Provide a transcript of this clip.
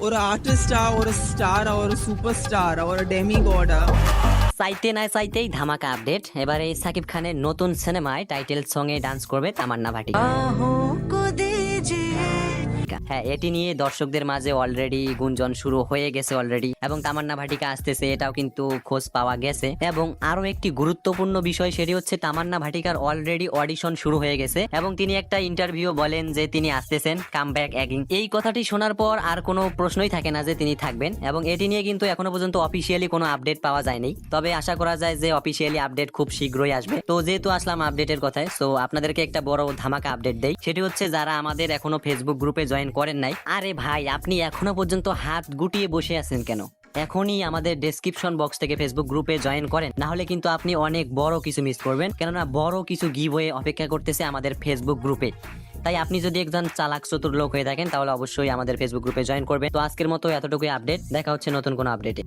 ஒரு ஆர்டிஸ்டா ஒரு ஸ்டாரா ஒரு சூப்பர் ஸ்டாரா ஒரு ডেমিগডা চাইতে না চাইতেই ধামাকা আপডেট এবারে সাকিব খানের নতুন সিনেমায় টাইটেল সং এ ডান্স করবে তামান্না ভাটিকা হ্যাঁ এটি নিয়ে দর্শকদের মাঝে অলরেডি গুঞ্জন শুরু হয়ে গেছে অলরেডি এবং তামান্না ভাটিকা আসতেছে, এটাও কিন্তু খোঁজ পাওয়া গেছে। এবং আরও একটি গুরুত্বপূর্ণ বিষয়, সেটি হচ্ছে তামান্না ভাটিকার অলরেডি অডিশন শুরু হয়ে গেছে। এবং তিনি একটা ইন্টারভিউ বলেন যে তিনি আসতেছেন কাম ব্যাক অ্যাগিং এই কথাটি শোনার পর আর কোনো প্রশ্নই থাকে না যে তিনি থাকবেন। এবং এটি নিয়ে কিন্তু এখনও পর্যন্ত অফিসিয়ালি কোনো আপডেট পাওয়া যায়নি। তবে আশা করা যায় যে অফিসিয়ালি আপডেট খুব শীঘ্রই আসবে। তো যেহেতু আসলাম আপডেটের কথায় সো আপনাদেরকে একটা বড় ধামাকা আপডেট দেই। সেটি হচ্ছে যারা আমাদের এখনও ফেসবুক গ্রুপে জয়েন করেন নাই। আরে ভাই, আপনি এখনও পর্যন্ত হাত গুটিয়ে বসে আছেন কেন? এখনই আমাদের ডেসক্রিপশন বক্স থেকে ফেসবুক গ্রুপে জয়েন করেন। না হলে কিন্তু আপনি অনেক বড় কিছু মিস করবেন। কেননা বড় কিছু গিভ হয়ে অপেক্ষা করতেছে আমাদের ফেসবুক গ্রুপে তাই আপনি যদি একজন চালাক চতুর লোক হয়ে থাকেন, তাহলে অবশ্যই আমাদের ফেসবুক গ্রুপে জয়েন করবেন। তো আজকের মতো এতটুকুই আপডেট দেখা হচ্ছে নতুন কোনো আপডেটে